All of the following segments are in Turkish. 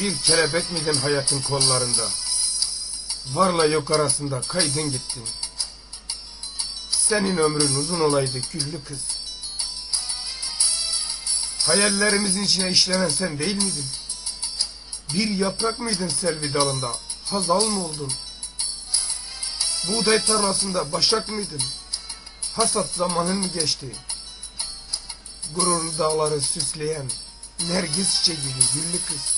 Bir kelebek miydin hayatın kollarında? Varla yok arasında kaydın gittin. Senin ömrün uzun olaydı güllü kız. Hayallerimizin içine işlenen sen değil miydin? Bir yaprak mıydın selvi dalında? Hazal mı oldun? Buğday tarlasında başak mıydın? Hasat zamanın mı geçti? Gururlu dağları süsleyen Nergis çiçeği güllü kız.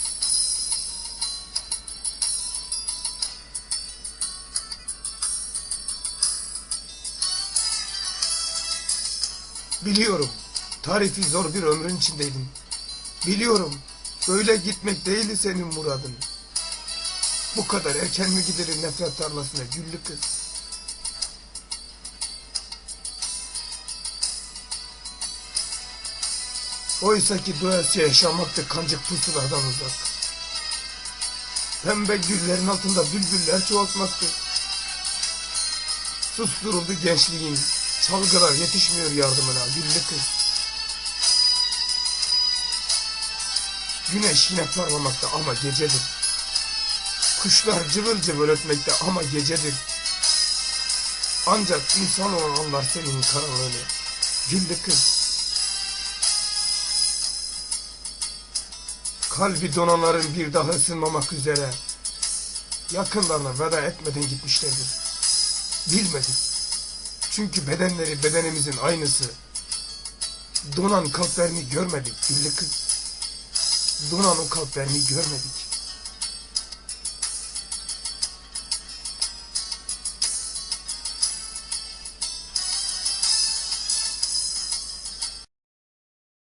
Biliyorum. Tarifi zor bir ömrün içindeydin. Biliyorum. Böyle gitmek değildi senin muradın. Bu kadar erken mi gidilir nefret tarlasına güllü kız? Oysa ki doyasıya yaşamaktı kancık pusulardan uzak. Pembe güllerin altında bülbüller çoğaltmaktı. Susturuldu gençliğin, çalgılar yetişmiyor yardımına güllü kız. Güneş yine parlamakta ama gecedir. Kuşlar cıvıl cıvıl ötmekte ama gecedir. Ancak insan olan anlar senin karanlığını. Güllü kız. Kalbi donanların bir daha ısınmamak üzere. Yakınlarına veda etmeden gitmişlerdir. Bilmedik. Çünkü bedenleri bedenimizin aynısı. Donan kalplerini görmedik güllü kız. Donan o kalplerini görmedik.